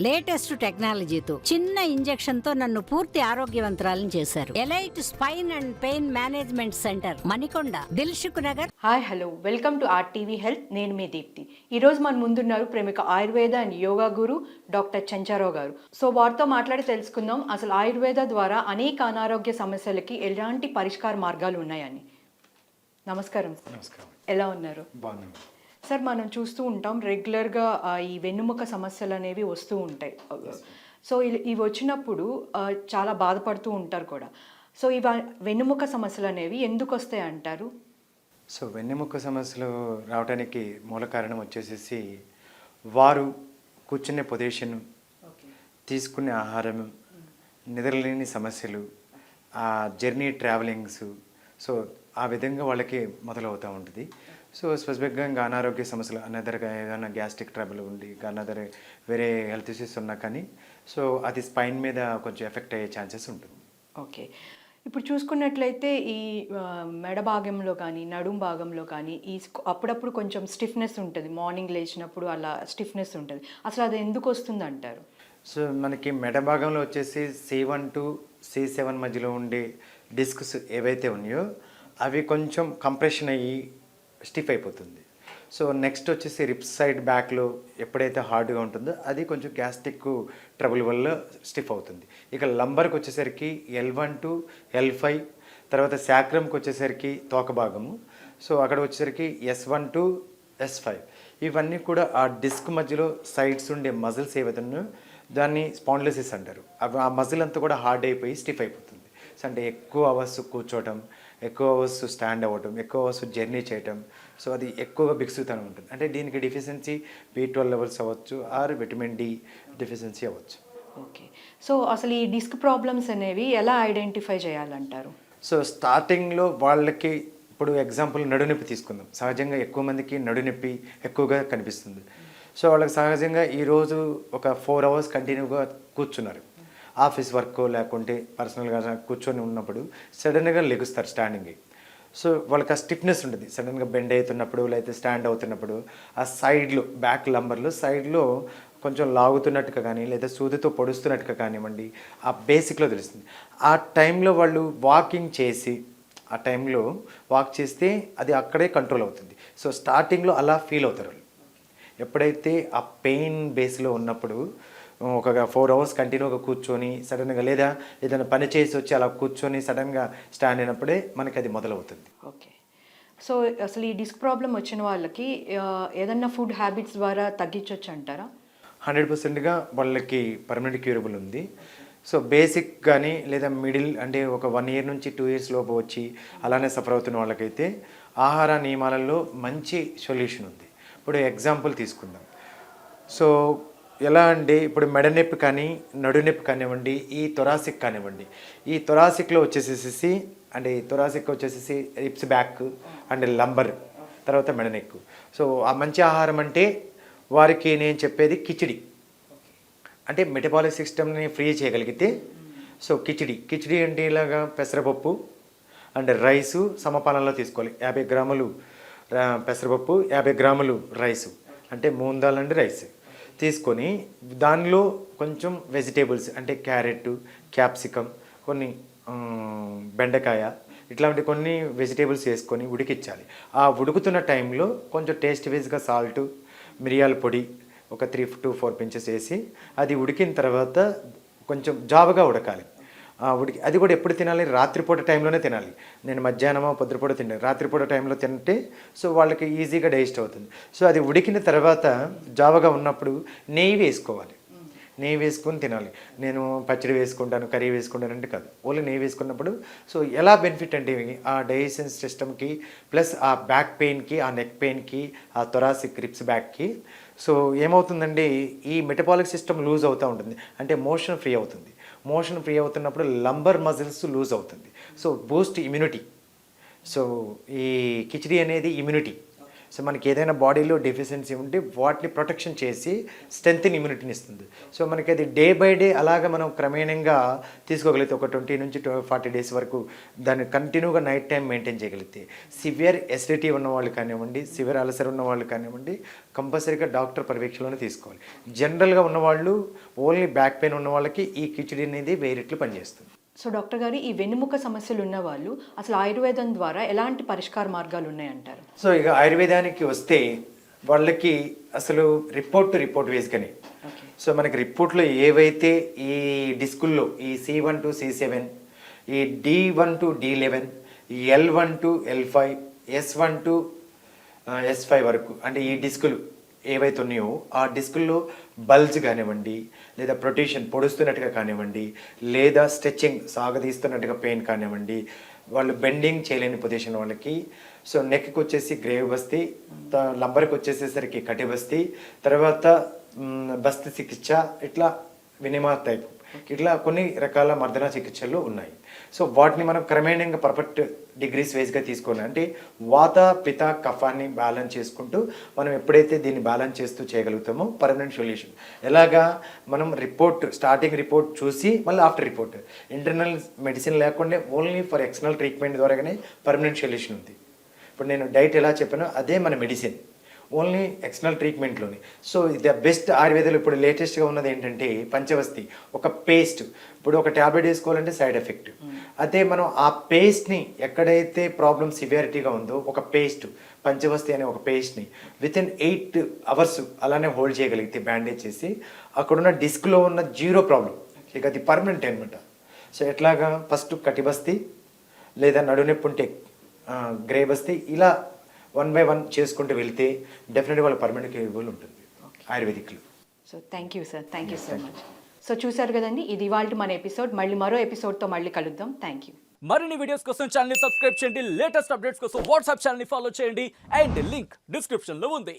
Latest టెక్నాలజీతో చిన్న ఇంజెక్షన్తో నన్ను పూర్తి ఆరోగ్యవంతురాలను చేశారు. Elite spine and pain management centre Manikonda Dilsukhnagar. Hi hello. Welcome to R TV health. నేను మీ దీప్తి. ఈరోజు మన ముందున్నారు ప్రముఖ Ayurveda and yoga guru doctor Chancharao garu. So వారితో మాట్లాడి తెలుసుకుందాం. అసలు ఆయుర్వేద ద్వారా అనేక అనారోగ్య సమస్యలకి ఎలాంటి పరిష్కార మార్గాలు ఉన్నాయని. నమస్కారం. నమస్కారం. ఎలా ఉన్నారు? బాగున్నాను సార్ మనం చూస్తూ ఉంటాం రెగ్యులర్గా ఈ వెన్నుముక సమస్యలు అనేవి వస్తూ ఉంటాయి. సో ఇవి వచ్చినప్పుడు చాలా బాధపడుతూ ఉంటారు కూడా. సో ఇవ వెన్నుముక సమస్యలు అనేవి ఎందుకు వస్తాయి అంటారు? సో వెన్నెముక సమస్యలు రావడానికి మూల కారణం వచ్చేసేసి వారు కూర్చునే పొజిషన్ తీసుకునే ఆహారం నిద్రలేని సమస్యలు ఆ జర్నీ ట్రావెలింగ్స్ సో ఆ విధంగా వాళ్ళకి మొదలవుతూ ఉంటుంది. సో స్పెసిఫిక్గా అనారోగ్య సమస్యలు అనదర్గా ఏదైనా గ్యాస్ట్రిక్ ట్రబుల్ ఉండి ఇంకా అనదర్ వేరే హెల్త్ ఇష్యూస్ ఉన్నా కానీ సో అది స్పైన్ మీద కొంచెం ఎఫెక్ట్ అయ్యే ఛాన్సెస్ ఉంటుంది. ఓకే. ఇప్పుడు చూసుకున్నట్లయితే ఈ మెడ భాగంలో కానీ నడుం భాగంలో కానీ ఈ అప్పుడప్పుడు కొంచెం స్టిఫ్నెస్ ఉంటుంది. మార్నింగ్ లేచినప్పుడు అలా స్టిఫ్నెస్ ఉంటుంది. అసలు అది ఎందుకు వస్తుంది అంటారు సో మనకి మెడ భాగంలో వచ్చేసి C one two C seven మధ్యలో ఉండే డిస్క్స్ ఏవైతే ఉన్నాయో అవి కొంచెం కంప్రెషన్ అయ్యి స్టిఫ్ అయిపోతుంది. సో నెక్స్ట్ వచ్చేసి రిప్స్ సైడ్ బ్యాక్లో ఎప్పుడైతే హార్డ్గా ఉంటుందో అది కొంచెం గ్యాస్ట్రిక్ ట్రబుల్ వల్ల స్టిఫ్ అవుతుంది. ఇక లంబర్కి వచ్చేసరికి L one two L five తర్వాత శాక్రమ్కి వచ్చేసరికి తోక భాగము. సో అక్కడ వచ్చేసరికి S one two S five ఇవన్నీ కూడా ఆ డిస్క్ మధ్యలో సైడ్స్ ఉండే మజిల్స్ ఏవైతే ఉన్నాయో దాన్ని స్పాండ్లసిస్ అంటారు. ఆ మజిల్ అంతా కూడా హార్డ్ అయిపోయి స్టిఫ్ అయిపోతుంది. సో అంటే ఎక్కువ అవర్స్ కూర్చోవటం ఎక్కువ అవర్స్ స్టాండ్ అవ్వటం ఎక్కువ అవర్స్ జర్నీ చేయటం సో అది ఎక్కువగా బిగుసుతనం ఉంటుంది. అంటే దీనికి డిఫిషియన్సీ బీ ట్వెల్వ్ లెవెల్స్ అవ్వచ్చు ఆర్ విటమిన్ డి డిఫిషియన్సీ అవ్వచ్చు. ఓకే. సో అసలు ఈ డిస్క్ ప్రాబ్లమ్స్ అనేవి ఎలా ఐడెంటిఫై చేయాలంటారు? సో స్టార్టింగ్లో వాళ్ళకి ఇప్పుడు ఎగ్జాంపుల్ నడునొప్పి తీసుకుందాం. సహజంగా ఎక్కువ మందికి నడునొప్పి ఎక్కువగా కనిపిస్తుంది. సో వాళ్ళకి సహజంగా ఈరోజు ఒక ఫోర్ అవర్స్ కంటిన్యూగా కూర్చున్నారు. ఆఫీస్ వర్క్ లేకుంటే పర్సనల్గా కూర్చొని ఉన్నప్పుడు సడన్గా లెగుస్తారు స్టాండింగ్ సో వాళ్ళకి ఆ స్టిఫ్నెస్ ఉంటుంది. సడన్గా బెండ్ అవుతున్నప్పుడు లేకపోతే స్టాండ్ అవుతున్నప్పుడు ఆ సైడ్లో బ్యాక్ లంబర్లో సైడ్లో కొంచెం లాగుతున్నట్టుగా కానీ లేదా సూదితో పొడుస్తున్నట్టుగా కానివ్వండి ఆ బేసిక్లో తెలుస్తుంది. ఆ టైంలో వాళ్ళు వాకింగ్ చేసి ఆ టైంలో వాక్ చేస్తే అది అక్కడే కంట్రోల్ అవుతుంది. సో స్టార్టింగ్లో అలా ఫీల్ అవుతారు వాళ్ళు. ఎప్పుడైతే ఆ పెయిన్ బేస్లో ఉన్నప్పుడు ఒక ఫోర్ అవర్స్ కంటిన్యూగా కూర్చొని సడన్గా లేదా ఏదైనా పని చేసి వచ్చి అలా కూర్చొని సడన్గా స్టాండ్ అయినప్పుడే మనకి అది మొదలవుతుంది. ఓకే. సో అసలు ఈ డిస్క్ ప్రాబ్లం వచ్చిన వాళ్ళకి ఏదన్నా ఫుడ్ హ్యాబిట్స్ ద్వారా తగ్గించవచ్చు అంటారా? హండ్రెడ్ పర్సెంట్గా వాళ్ళకి పర్మనెంట్ క్యూరబుల్ ఉంది. సో బేసిక్ కానీ లేదా మిడిల్ అంటే ఒక వన్ ఇయర్ నుంచి టూ ఇయర్స్ లోపు వచ్చి అలానే సఫర్ అవుతున్న వాళ్ళకైతే ఆహార నియమాలలో మంచి సొల్యూషన్ ఉంది. ఇప్పుడు ఎగ్జాంపుల్ తీసుకుందాం. సో ఎలా అంటే ఇప్పుడు మెడనొప్పి కానీ నడునొప్పి కానివ్వండి ఈ థొరాసిక్ కానివ్వండి. ఈ థొరాసిక్లో వచ్చేసేసి అంటే ఈ థొరాసిక్ వచ్చేసేసి రిప్స్ బ్యాక్ అండ్ లంబర్ తర్వాత మెడనెక్కు సో ఆ మంచి ఆహారం అంటే వారికి నేను చెప్పేది కిచిడి. అంటే మెటబాలిక్ సిస్టమ్ని ఫ్రీ చేయగలిగితే సో కిచిడి. కిచిడి అంటే ఇలాగా పెసరపప్పు అండ్ రైసు సమపాలనలో తీసుకోవాలి. యాభై గ్రాములు పెసరపప్పు యాభై గ్రాములు రైసు. అంటే మూందాలండి అండ్ రైస్. తీసుకొని దానిలో కొంచెం వెజిటేబుల్స్ అంటే క్యారెట్ క్యాప్సికమ్ కొన్ని బెండకాయ ఇట్లాంటి కొన్ని వెజిటేబుల్స్ వేసుకొని ఉడికించాలి. ఆ ఉడుకుతున్న టైంలో కొంచెం టేస్ట్ వైజ్గా సాల్ట్ మిరియాల పొడి ఒక త్రీ టు ఫోర్ పించెస్ వేసి అది ఉడికిన తర్వాత కొంచెం జాబగా ఉడకాలి. ఉడికి అది కూడా ఎప్పుడు తినాలి? రాత్రిపూట టైంలోనే తినాలి. నేను మధ్యాహ్నమో పొద్దుపూట తిన్నాను రాత్రిపూట టైంలో తింటే సో వాళ్ళకి ఈజీగా డైజెస్ట్ అవుతుంది. సో అది ఉడికిన తర్వాత జావగా ఉన్నప్పుడు నెయ్యి వేసుకోవాలి. నెయ్యి వేసుకొని తినాలి. నేను పచ్చడి వేసుకుంటాను కర్రీ వేసుకుంటాను అంటే కాదు. ఓన్లీ నెయ్యి వేసుకున్నప్పుడు సో ఎలా బెనిఫిట్ అంటే ఆ డైజెషన్ సిస్టమ్కి ప్లస్ ఆ బ్యాక్ పెయిన్కి ఆ నెక్ పెయిన్కి ఆ థొరాసిక్ రిప్స్ బ్యాక్కి సో ఏమవుతుందండి? ఈ మెటబాలిక్ సిస్టమ్ లూజ్ అవుతూ ఉంటుంది. అంటే మోషన్ ఫ్రీ అవుతుంది. మోషన్ ఫ్రీ అవుతున్నప్పుడు లంబర్ మజిల్స్ లూజ్ అవుతుంది. So boost immunity. సో ఈ కిచిడి అనేది ఇమ్యూనిటీ. సో మనకి ఏదైనా బాడీలో డెఫిషియన్సీ ఉంటే వాటిని ప్రొటెక్షన్ చేసి స్ట్రెంత్ ఇమ్యూనిటీని ఇస్తుంది. సో మనకి అది డే బై డే అలాగ మనం క్రమేణంగా తీసుకోగలిగితే ఒక ట్వంటీ నుంచి ఫార్టీ డేస్ వరకు దాన్ని కంటిన్యూగా నైట్ టైం మెయింటైన్ చేయగలిగితే సివియర్ ఎసిడిటీ ఉన్న వాళ్ళు కానివ్వండి సివియర్ అలసర్ ఉన్న వాళ్ళు కానివ్వండి కంపల్సరీగా డాక్టర్ పర్యవేక్షణలోనే తీసుకోవాలి. జనరల్గా ఉన్నవాళ్ళు ఓన్లీ బ్యాక్ పెయిన్ ఉన్న వాళ్ళకి ఈ కిచిడి అనేది వేరెట్లు పనిచేస్తుంది. సో డాక్టర్ గారు ఈ వెన్నుముక సమస్యలు ఉన్న వాళ్ళు అసలు ఆయుర్వేదం ద్వారా ఎలాంటి పరిష్కార మార్గాలు ఉన్నాయంటారు? సో ఇక ఆయుర్వేదానికి వస్తే వాళ్ళకి అసలు రిపోర్ట్ టు రిపోర్ట్ వేసుకొని సో మనకి రిపోర్ట్లో ఏవైతే ఈ డిస్కుల్లో ఈ C one two C seven ఈ D one two D eleven L one two L five S one two S five వరకు అంటే ఈ డిస్కులు ఏవైతే ఉన్నాయో ఆ డిస్కుల్లో బల్జ్ కానివ్వండి లేదా ప్రొటేషన్ పొడుస్తున్నట్టుగా కానివ్వండి లేదా స్ట్రెచ్చింగ్ సాగదీస్తున్నట్టుగా పెయిన్ కానివ్వండి వాళ్ళు బెండింగ్ చేయలేని పొజిషన్ వాళ్ళకి. సో నెక్కి వచ్చేసి గ్రేవ్ బస్తీ లంబర్కి వచ్చేసేసరికి కటి బస్తీ తర్వాత బస్తి చికిత్స ఇట్లా వినిమా టైప్. ఇట్లా కొన్ని రకాల మర్దన చికిత్సలు ఉన్నాయి. సో వాటిని మనం క్రమేణంగా పర్ఫెక్ట్ డిగ్రీస్ వేస్గా తీసుకోవాలి అంటే వాత పిత కఫాన్ని బ్యాలెన్స్ చేసుకుంటూ మనం ఎప్పుడైతే దీన్ని బ్యాలెన్స్ చేస్తూ చేయగలుగుతామో పర్మనెంట్ సొల్యూషన్ ఎలాగా? మనం రిపోర్ట్ స్టార్టింగ్ రిపోర్ట్ చూసి మళ్ళీ ఆఫ్టర్ రిపోర్ట్ ఇంటర్నల్ మెడిసిన్ లేకుండా ఓన్లీ ఫర్ ఎక్స్టర్నల్ ట్రీట్మెంట్ ద్వారానే పర్మనెంట్ సొల్యూషన్ ఉంది. ఇప్పుడు నేను డైట్ ఎలా చెప్పానో అదే మన మెడిసిన్ ఓన్లీ ఎక్స్టర్నల్ ట్రీట్మెంట్లోని. సో ద బెస్ట్ ఆయుర్వేదాలు ఇప్పుడు లేటెస్ట్గా ఉన్నది ఏంటంటే పంచవస్తి ఒక పేస్ట్. ఇప్పుడు ఒక ట్యాబ్లెట్ వేసుకోవాలంటే సైడ్ ఎఫెక్ట్. అదే మనం ఆ పేస్ట్ని ఎక్కడైతే ప్రాబ్లమ్ సివియారిటీగా ఉందో ఒక పేస్ట్ పంచవస్తి అనే ఒక పేస్ట్ని విత్ ఇన్ ఎయిట్ అవర్స్ అలానే హోల్డ్ చేయగలిగితే బ్యాండేజ్ చేసి అక్కడున్న డిస్క్లో ఉన్న జీరో ప్రాబ్లం. ఇక అది పర్మనెంట్ అనమాట సో ఎట్లాగా ఫస్ట్ కటిబస్తి లేదా నడునొప్పి ఉంటే గ్రే బస్తీ ఇలా వన్ బై వన్ చేసుకుంటూ వెళ్తే డెఫినెట్గా వాళ్ళ పర్మనెంట్ కేబుల్ ఉంటుంది. ఆయుర్వేదిక్లో. So thank you sir thank you so much so చూసారు కదండి ఇది ఇవాళ మన ఎపిసోడ్. మళ్ళీ మరో ఎపిసోడ్తో మళ్ళీ కలుద్దాం. థ్యాంక్ యూ మరిన్ని వీడియోస్ కోసం ఛానల్ని సబ్స్క్రైబ్ చేయండి. లేటెస్ట్ అప్డేట్స్ కోసం వాట్సాప్ ఛానల్ని ఫాలో చేయండి. అండ్ లింక్ డిస్క్రిప్షన్లో ఉంది.